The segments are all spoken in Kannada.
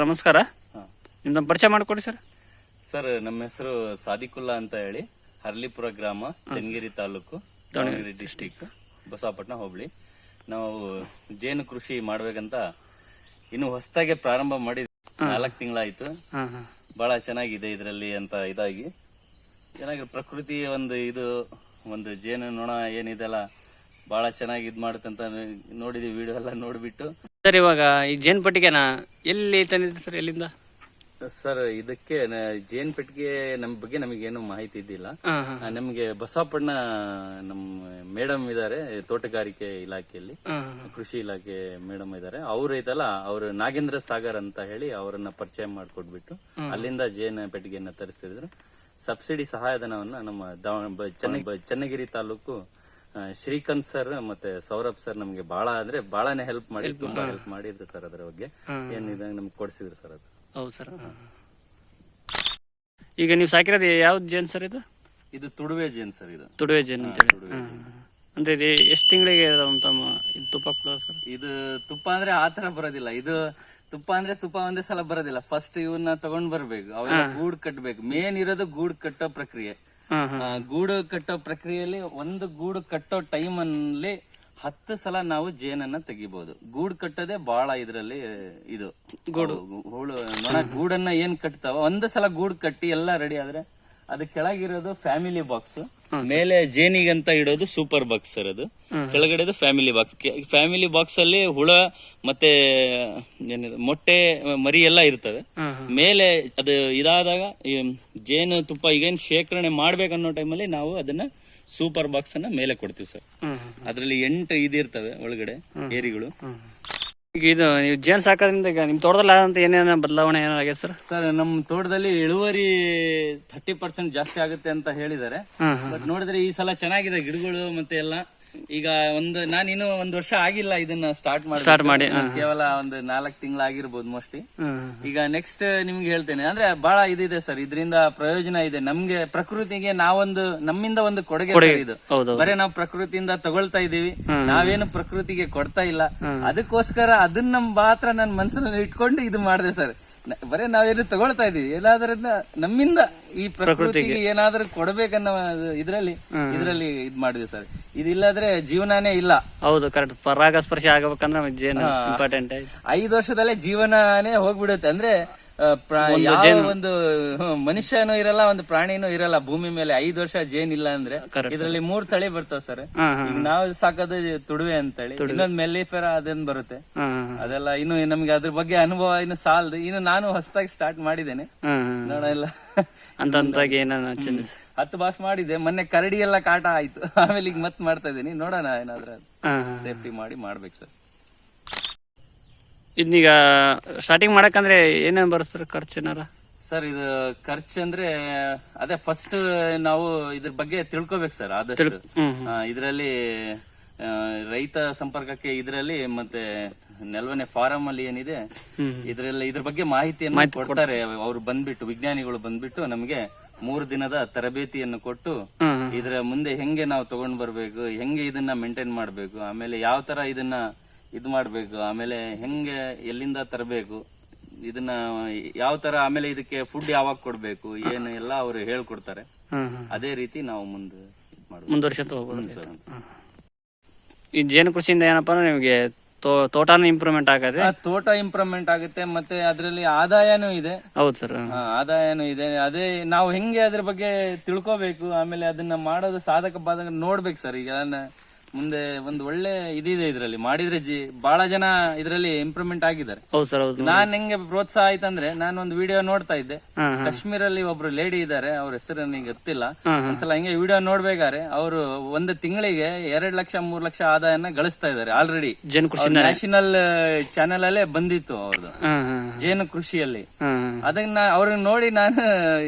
ನಮಸ್ಕಾರ. ನಿಮ್ದು ಪರಿಚಯ ಮಾಡಿಕೊಡಿ ಸರ್. ಸರ್ ನಮ್ಮ ಹೆಸರು ಸಾದಿಕುಲ್ಲಾ ಅಂತ ಹೇಳಿ ಹರ್ಲಿಪುರ ಗ್ರಾಮ ಚನ್ನಗಿರಿ ತಾಲೂಕು ದಾವಣಗೆರೆ ಡಿಸ್ಟಿಕ್ ಬಸವಪಟ್ಟಣ ಹೋಬಳಿ. ನಾವು ಜೇನು ಕೃಷಿ ಮಾಡ್ಬೇಕಂತ ಇನ್ನು ಹೊಸದಾಗಿ ಪ್ರಾರಂಭ ಮಾಡಿ ನಾಲ್ಕು ತಿಂಗಳಾಯ್ತು. ಬಹಳ ಚೆನ್ನಾಗಿದೆ ಇದರಲ್ಲಿ ಅಂತ ಇದಾಗಿ. ಚೆನ್ನಾಗಿ ಪ್ರಕೃತಿ ಒಂದು ಇದು ಒಂದು ಜೇನು ನೊಣ ಏನಿದೆಲ್ಲ ಬಹಳ ಚೆನ್ನಾಗಿ ಇದು ಮಾಡುತ್ತೆ ಅಂತ ನೋಡಿದ್ವಿ ವಿಡಿಯೋ ಎಲ್ಲ ನೋಡ್ಬಿಟ್ಟು. ಸರ್ ಇವಾಗ ಈ ಜೇನ್ ಪಟ್ಟಿಗೆನ ಎಲ್ಲಿ ತಂದಿದ್ರಿ ಸರ್ ಎಲ್ಲಿಂದ? ಸರ್ ಇದಕ್ಕೆ ನ- ಜೇನ್ ಪೆಟ್ಟಿಗೆ ನಮ್ ಬಗ್ಗೆ ನಮಗೇನು ಮಾಹಿತಿ ಇದ್ದಿಲ್ಲ. ಆ, ನಮ್ಗೆ ಬಸವಪಣ್ಣ ನಮ್ಮ ಮೇಡಮ್ ಇದಾರೆ ತೋಟಗಾರಿಕೆ ಇಲಾಖೆಯಲ್ಲಿ. ಕೃಷಿ ಇಲಾಖೆ ಮೇಡಮ್ ಇದಾರೆ. ಅವ್ರು ಐತಲ್ಲ ಅವರು ನಾಗೇಂದ್ರ ಸಾಗರ್ ಅಂತ ಹೇಳಿ ಅವರನ್ನ ಪರಿಚಯ ಮಾಡ್ಕೊಟ್ಬಿಟ್ಟು ಅಲ್ಲಿಂದ ಜೇನ್ ಪೆಟ್ಟಿಗೆಯನ್ನ ತರಿಸಿದ್ರು. ಸಬ್ಸಿಡಿ ಸಹಾಯಧನವನ್ನ ನಮ್ಮ ದಾವ- ಬ- ಚೆನ್ನ- ಬ- ಚನ್ನಗಿರಿ ತಾಲೂಕು ಶ್ರೀಕಾಂತ್ ಸರ್ ಮತ್ತೆ ಸೌರಭ್ ಸರ್ ನಮ್ಗೆ ಬಹಳ ಅಂದ್ರೆ ಬಹಳನೇ ಹೆಲ್ಪ್ ಮಾಡಿ ತುಂಬಾ ಹೆಲ್ಪ್ ಮಾಡಿದ್ರು ಸರ್ ಅದರ ಬಗ್ಗೆ. ಏನಿದೆ ನಮ್ಗೆ ಕೊಡ್ಸಿದ್ರು ಸರ್ ಅದು. ಹೌದು ಸರ್ ಈಗ ನೀವು ಸಾಕಿರೋದು ಯಾವ್ದು ಜೇನ್ ಸರ್ ಇದು? ಇದು ತುಡುವೆ ಜೇನ್ ಸರ್ ಇದು. ತುಡುವೆ ಜೇನ್ ಅಂತ ಹೇಳಿ. ಅಂದ್ರೆ ಇದು ಎಷ್ಟು ತಿಂಗಳಿಗೆ ತಮ್ಮ? ಇದು ತುಪ್ಪ ಕೊಡೋದು ಸರ್? ಇದು ತುಪ್ಪ ಅಂದ್ರೆ ಆತರ ಬರೋದಿಲ್ಲ. ಇದು ತುಪ್ಪ ಅಂದ್ರೆ ತುಪ್ಪ ಒಂದೇ ಸಲ ಬರೋದಿಲ್ಲ. ಫಸ್ಟ್ ಇವನ್ನ ತಗೊಂಡ್ ಬರ್ಬೇಕು. ಅವಾಗ ಗೂಡ್ ಕಟ್ಟಬೇಕು ಮೇನ್ ಇರೋದು ಗೂಡ್ ಕಟ್ಟೋ ಪ್ರಕ್ರಿಯೆ. ಆ, ಗೂಡು ಕಟ್ಟೋ ಪ್ರಕ್ರಿಯೆಯಲ್ಲಿ ಒಂದು ಗೂಡು ಕಟ್ಟೋ ಟೈಮ್ ಅಲ್ಲಿ ಹತ್ತು ಸಲ ನಾವು ಜೇನನ್ನ ತೆಗಿಬಹುದು ಗೂಡು ಕಟ್ಟೋದೇ ಬಹಳ ಇದರಲ್ಲಿ ಇದು. ಗೂಡು. ಹುಳು ನೊಣ ಗೂಡನ್ನ ಏನ್ ಕಟ್ತಾವ? ಒಂದು ಸಲ ಗೂಡು ಕಟ್ಟಿ ಎಲ್ಲ ರೆಡಿ ಆದ್ರೆ ಅದು ಕೆಳಗಿರೋದು ಫ್ಯಾಮಿಲಿ ಬಾಕ್ಸ್ ಮೇಲೆ ಜೇನಿಗೆ ಅಂತ ಇಡೋದು ಸೂಪರ್ ಬಾಕ್ಸ್ ಸರ್ ಅದು. ಕೆಳಗಡೆದು ಫ್ಯಾಮಿಲಿ ಬಾಕ್ಸ್ ಫ್ಯಾಮಿಲಿ ಬಾಕ್ಸ್ ಅಲ್ಲಿ ಹುಳ ಮತ್ತೆ ಏನಿದೆ ಮೊಟ್ಟೆ ಮರಿ ಎಲ್ಲ ಹಾಂ ಮೇಲೆ ಅದು ಇದಾದಾಗ ಜೇನು ತುಪ್ಪ ಈಗೇನು ಶೇಖರಣೆ ಮಾಡ್ಬೇಕನ್ನೋ ಟೈಮಲ್ಲಿ ನಾವು ಅದನ್ನ ಸೂಪರ್ ಬಾಕ್ಸ್ ಅನ್ನ ಮೇಲೆ ಕೊಡ್ತೀವಿ ಸರ್ ಅದರಲ್ಲಿ ಎಂಟು ಇದಿರ್ತವೆ ಒಳಗಡೆ ಏರಿಗಳು. ಈಗ ಇದು ನೀವು ಜೇನು ಸಾಕೋದ್ರಿಂದ ಈಗ ನಿಮ್ಮ ತೋಟದಲ್ಲಿ ಆದಂತ ಏನೇನ ಬದಲಾವಣೆ ಏನೋ ಆಗ್ಯದ ಸರ್ ಸರ್ ನಮ್ಮ ತೋಟದಲ್ಲಿ ಇಳುವರಿ ಥರ್ಟಿ ಪರ್ಸೆಂಟ್ ಜಾಸ್ತಿ ಆಗುತ್ತೆ ಅಂತ ಹೇಳಿದ್ದಾರೆ. ಬಟ್ ನೋಡಿದ್ರೆ ಈ ಸಲ ಚೆನ್ನಾಗಿದೆ ಗಿಡಗಳು ಮತ್ತೆ ಎಲ್ಲ. ಈಗ ಒಂದು ನಾನು ಇನ್ನು ಒಂದು ವರ್ಷ ಆಗಿಲ್ಲ ಇದನ್ನ ಸ್ಟಾರ್ಟ್ ಮಾಡಿ ಕೇವಲ ಮಾಡಿ, ಕೇವಲ ಒಂದು ನಾಲ್ಕು ತಿಂಗಳಾಗಿರ್ಬೋದು ಮೋಸ್ಟ್ಲಿ ಈಗ ನೆಕ್ಸ್ಟ್ ನಿಮ್ಗೆ ಹೇಳ್ತೇನೆ. ಅಂದ್ರೆ ಬಹಳ ಇದಿದೆ ಸರ್ ಇದರಿಂದ ಪ್ರಯೋಜನ ಇದೆ. ನಮ್ಗೆ ಪ್ರಕೃತಿಗೆ ನಾವೊಂದು ನಮ್ಮಿಂದ ಒಂದು ಕೊಡುಗೆ ಇದು. ಬರೇ ನಾವು ಪ್ರಕೃತಿಯಿಂದ ತಗೊಳ್ತಾ ಇದೀವಿ ನಾವೇನು ಪ್ರಕೃತಿಗೆ ಕೊಡ್ತಾ ಇಲ್ಲ. ಅದಕ್ಕೋಸ್ಕರ ಅದನ್ನ ಮಾತ್ರ ನನ್ನ ಮನ್ಸಲ್ಲಿ ಇಟ್ಕೊಂಡು ಇದು ಮಾಡಿದೆ ಸರ್ ಬರೇ ನಾವೇನು ತಗೊಳ್ತಾ ಇದೀವಿ. ಏನಾದ್ರೂ ನಮ್ಮಿಂದ ಈ ಪ್ರಕೃತಿಗೆ ಏನಾದ್ರೂ ಕೊಡ್ಬೇಕನ್ನೋ ಇದ್ರಲ್ಲಿ ಇದ್ರಲ್ಲಿ ಇದ್ ಮಾಡಿದ್ವಿ ಸರ್. ಇದಿಲ್ಲಾದ್ರೆ ಜೀವನಾನೇ ಇಲ್ಲ. ಹೌದು ಕರೆಕ್ಟ್ ಪರಾಗಸ್ಪರ್ಶ ಆಗಬೇಕಂದ್ರೆ ಇಂಪಾರ್ಟೆಂಟ್ ಐದು ವರ್ಷದಲ್ಲೇ ಜೀವನಾನೇ ಹೋಗ್ಬಿಡುತ್ತೆ. ಅಂದ್ರೆ ಯಾವ ಒಂದು ಮನುಷ್ಯನೂ ಇರಲ್ಲ ಒಂದು ಪ್ರಾಣಿನೂ ಇರಲ್ಲ. ಭೂಮಿ ಮೇಲೆ ಐದು ವರ್ಷ ಜೇನ್ ಇಲ್ಲ ಅಂದ್ರೆ ಇದರಲ್ಲಿ ಮೂರ್ ತಳಿ ಬರ್ತಾವ ಸರ್. ನಾವ್ ಸಾಕೋದು ತುಡುವೆ ಅಂತೇಳಿ. ಇನ್ನೊಂದ್ ಮೆಲ್ಲಿಫೆರ ಅದೇನ್ ಬರುತ್ತೆ. ಅದೆಲ್ಲ ಇನ್ನು ನಮ್ಗೆ ಅದ್ರ ಬಗ್ಗೆ ಅನುಭವ ಇನ್ನು ಸಾಲದು. ಇನ್ನು ನಾನು ಹೊಸದಾಗಿ ಸ್ಟಾರ್ಟ್ ಮಾಡಿದ್ದೇನೆ. ನೋಡಲ್ಲ ಹತ್ತು ಬಾಕ್ಸ್ ಮಾಡಿದೆ ಮೊನ್ನೆ ಕರಡಿ ಎಲ್ಲ ಕಾಟ ಆಯ್ತು. ಆಮೇಲೆ ಈಗ ಮತ್ ಮಾಡ್ತಾ ಇದೀನಿ ನೋಡೋಣ ಏನಾದ್ರೂ ಸೇಫ್ಟಿ ಮಾಡಿ ಮಾಡ್ಬೇಕು ಸರ್. ಇದನ್ನೀಗ ಸ್ಟಾರ್ಟಿಂಗ್ ಮಾಡಕ್ಕಂದ್ರೆ ಏನೇನು ಬರುತ್ತೆ ಸರ್ ಖರ್ಚು ಏನಾರ? ಸರ್ ಇದು ಖರ್ಚು ಅಂದ್ರೆ ಅದೇ ಫಸ್ಟ್ ನಾವು ಇದ್ರ ಬಗ್ಗೆ ತಿಳ್ಕೊಬೇಕು ಸರ್ ಆದಷ್ಟು. ಇದರಲ್ಲಿ ರೈತ ಸಂಪರ್ಕಕ್ಕೆ ಇದರಲ್ಲಿ ಮತ್ತೆ ನೆಲವನೆ ಫಾರಂ ಅಲ್ಲಿ ಏನಿದೆ ಇದರಲ್ಲಿ ಇದ್ರ ಬಗ್ಗೆ ಮಾಹಿತಿಯನ್ನು ಕೊಡ್ತಾರೆ. ಅವ್ರು ಬಂದ್ಬಿಟ್ಟು ವಿಜ್ಞಾನಿಗಳು ಬಂದ್ಬಿಟ್ಟು ನಮಗೆ ಮೂರು ದಿನದ ತರಬೇತಿಯನ್ನು ಕೊಟ್ಟು. ಇದರ ಮುಂದೆ ಹೆಂಗೆ ನಾವು ತಗೊಂಡ್ ಬರ್ಬೇಕು ಹೆಂಗೆ ಇದನ್ನ ಮೇಂಟೈನ್ ಮಾಡ್ಬೇಕು ಆಮೇಲೆ ಯಾವ ತರ ಇದನ್ನ ಇದು ಮಾಡ್ಬೇಕು ಆಮೇಲೆ ಹೆಂಗೆ ಎಲ್ಲಿಂದ ತರಬೇಕು ಇದನ್ನ ಯಾವ ತರ ಆಮೇಲೆ ಇದಕ್ಕೆ ಫುಡ್ ಯಾವಾಗ ಕೊಡ್ಬೇಕು ಏನು ಎಲ್ಲ ಅವರು ಹೇಳ್ಕೊಡ್ತಾರೆ. ಅದೇ ರೀತಿ ನಾವು ಮುಂದೆ ಸರ್. ಈ ಜೇನು ಕೃಷಿಯಿಂದ ಏನಪ್ಪ ನಿಮಗೆ ತೋಟಾನ ಇಂಪ್ರೂವ್ಮೆಂಟ್ ಆಗುತ್ತೆ ತೋಟ ಇಂಪ್ರೂವ್ಮೆಂಟ್ ಆಗುತ್ತೆ ಮತ್ತೆ ಅದರಲ್ಲಿ ಆದಾಯನೂ ಇದೆ. ಹೌದು ಸರ್. ಆದಾಯನೂ ಇದೆ. ಅದೇ ನಾವು ಹೆಂಗೆ ಅದ್ರ ಬಗ್ಗೆ ತಿಳ್ಕೋಬೇಕು ಆಮೇಲೆ ಅದನ್ನ ಮಾಡೋದು ಸಾಧಕ ಬಾಧಕ ನೋಡ್ಬೇಕು ಸರ್. ಈಗ ಮುಂದೆ ಒಂದು ಒಳ್ಳೆ ಇದಿದೆ ಇದರಲ್ಲಿ. ಮಾಡಿದ್ರೆ ಜಿ ಬಹಳ ಜನ ಇದರಲ್ಲಿ ಇಂಪ್ರೂವ್ಮೆಂಟ್ ಆಗಿದ್ದಾರೆ. ಹೌದು ಸರ್ ಹೌದು ನಾನ್ ಹೆಂಗೆ ಪ್ರೋತ್ಸಾಹ ಆಯ್ತಂದ್ರೆ ನಾನು ಒಂದು ವಿಡಿಯೋ ನೋಡ್ತಾ ಇದ್ದೆ. ಕಾಶ್ಮೀರ ಅಲ್ಲಿ ಕಾಶ್ಮೀರಲ್ಲಿ ಒಬ್ರು ಲೇಡಿ ಇದ್ದಾರೆ ಅವ್ರ ಹೆಸರು ನನಗೆ ಗೊತ್ತಿಲ್ಲ. ಒಂದ್ಸಲ ಹಿಂಗೆ ವಿಡಿಯೋ ನೋಡ್ಬೇಕಾದ್ರೆ ಅವರು ಒಂದು ತಿಂಗಳಿಗೆ ಎರಡ್ ಲಕ್ಷ ಮೂರ್ ಲಕ್ಷ ಆದಾಯನ ಗಳಿಸ್ತಾ ಇದ್ದಾರೆ ಆಲ್ರೆಡಿ ಜೇನು ಕೃಷಿ ನ್ಯಾಷನಲ್ ಚಾನೆಲ್ ಅಲ್ಲೇ ಬಂದಿತ್ತು ಅವ್ರದ್ದು ಜೇನು ಕೃಷಿಯಲ್ಲಿ. ಅದನ್ನ ಅವ್ರನ್ನ ನೋಡಿ ನಾನು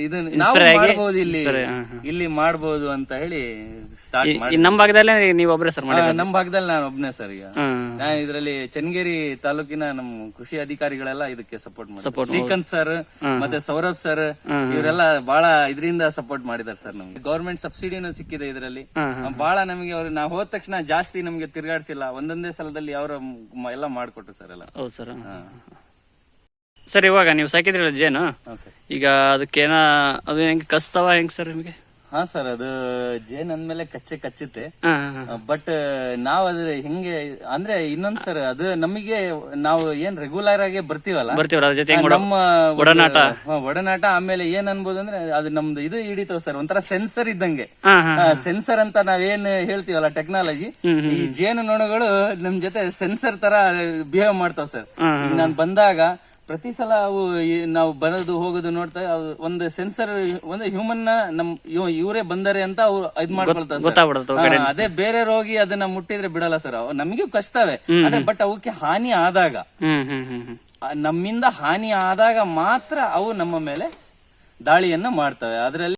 ಇದನ್ನ ನಾವು ಮಾಡಬಹುದು ಇಲ್ಲಿ. ಇಲ್ಲಿ ಮಾಡಬಹುದು ಅಂತ ಹೇಳಿ ಸ್ಟಾರ್ಟ್ ಈ ನಮ್ಮ ಭಾಗದಲ್ಲೇ ನೀವು ಒಬ್ಬರೇ ಸರ್ ಮಾಡಿ ನಮ್ಮ ಭಾಗದಲ್ಲಿ ನಾನು ಒಬ್ನೇ ಸರ್ ಈಗ. ನಾ ಇದರಲ್ಲಿ ಚನ್ನಗಿರಿ ತಾಲೂಕಿನ ನಮ್ಮ ಕೃಷಿ ಅಧಿಕಾರಿಗಳೆಲ್ಲ ಇದಕ್ಕೆ ಸಪೋರ್ಟ್ ಮಾಡಿದ್ರು. ಶ್ರೀಕಾಂತ್ ಸರ್ ಮತ್ತೆ ಸೌರಭ್ ಸರ್ ಇವರೆಲ್ಲ ಬಹಳ ಇದರಿಂದ ಸಪೋರ್ಟ್ ಮಾಡಿದಾರೆ ಸರ್ ನಮ್ಗೆ. ಗೌರ್ಮೆಂಟ್ ಸಬ್ಸಿಡಿನೂ ಸಿಕ್ಕಿದೆ ಇದರಲ್ಲಿ. ಬಹಳ ನಮಗೆ ಅವ್ರು ನಾವು ಹೋದ ತಕ್ಷಣ ಜಾಸ್ತಿ ನಮ್ಗೆ ತಿರ್ಗಾಡ್ಸಿಲ್ಲ. ಒಂದೊಂದೇ ಸಲದಲ್ಲಿ ಅವರ ಎಲ್ಲ ಮಾಡ್ಕೊಟ್ರು ಸರ್ ಎಲ್ಲ. ಹೌದು ಸರ್ ಸರ್ ಇವಾಗ ನೀವು ಸಾಕಿದ್ರಲ್ಲ ಜೇನು? ಹಾ ಸರ್ ಈಗ ಅದಕ್ಕೇನ ಅದು ಹೆಂಗ್ ಕಸ್ತವ ಹೆಂಗ್ ಸರ್ ನಿಮಗೆ? ಹಾ ಸರ್ ಅದು ಜೇನ್ ಅಂದ್ಮೇಲೆ ಕಚ್ಚೆ ಕಚ್ಚುತ್ತೆ. ಬಟ್ ನಾವ್ ಅದ್ರ ಹೆಂಗೆ ಅಂದ್ರೆ ಇನ್ನೊಂದ್ ಸರ್ ಅದು ನಮಗೆ ನಾವು ಏನ್ ರೆಗ್ಯುಲರ್ ಆಗಿ ಬರ್ತೀವಲ್ಲ? ನಮ್ಮ ಒಡನಾಟ. ಒಡನಾಟ ಆಮೇಲೆ ಏನ್ ಅನ್ಬೋದು ಅಂದ್ರೆ ಅದು ನಮ್ದು ಇದು ಹಿಡಿತಾವ ಸರ್ ಒಂಥರ ಸೆನ್ಸರ್ ಇದ್ದಂಗೆ. ಸೆನ್ಸರ್ ಅಂತ ನಾವೇನ್ ಹೇಳ್ತೀವಲ್ಲ ಟೆಕ್ನಾಲಜಿ ಈ ಜೇನು ನೊಣಗಳು ನಮ್ ಜೊತೆ ಸೆನ್ಸರ್ ತರ ಬಿಹೇವ್ ಮಾಡ್ತಾವ ಸರ್. ಈಗ ನಾನ್ ಬಂದಾಗ ಪ್ರತಿ ಸಲ ಅವು ಈ- ನಾವು ಬರೋದು ಹೋಗೋದು ನೋಡ್ತಾ ಅವು ಒಂದು ಸೆನ್ಸರ್ ಒಂದು ಹ್ಯೂಮನ್ನ ನಮ್ ಇವ್- ಇವ್ರೇ ಬಂದರೆ ಅಂತ ಅವ್ರು ಇದ್ ಮಾಡ್ಕೊಳ್ತಾರೆ sir. ಗೊತ್ತಾಗ್ಬಿಡುತ್ತೆ ಹಾ, ಅದೇ ಬೇರೆ ರೋಗಿ ಅದನ್ನ ಮುಟ್ಟಿದ್ರೆ ಬಿಡಲ್ಲ ಸರ್. ನಮಗೂ ಕಷ್ಟವೇ. ಅದೇ ಬಟ್ ಅವಕ್ಕೆ ಹಾನಿ ಆದಾಗ ಆ, ನಮ್ಮಿಂದ ಹಾನಿ ಆದಾಗ ಮಾತ್ರ ಅವು ನಮ್ಮ ಮೇಲೆ ದಾಳಿಯನ್ನ ಮಾಡ್ತವೆ. ಅದರಲ್ಲಿ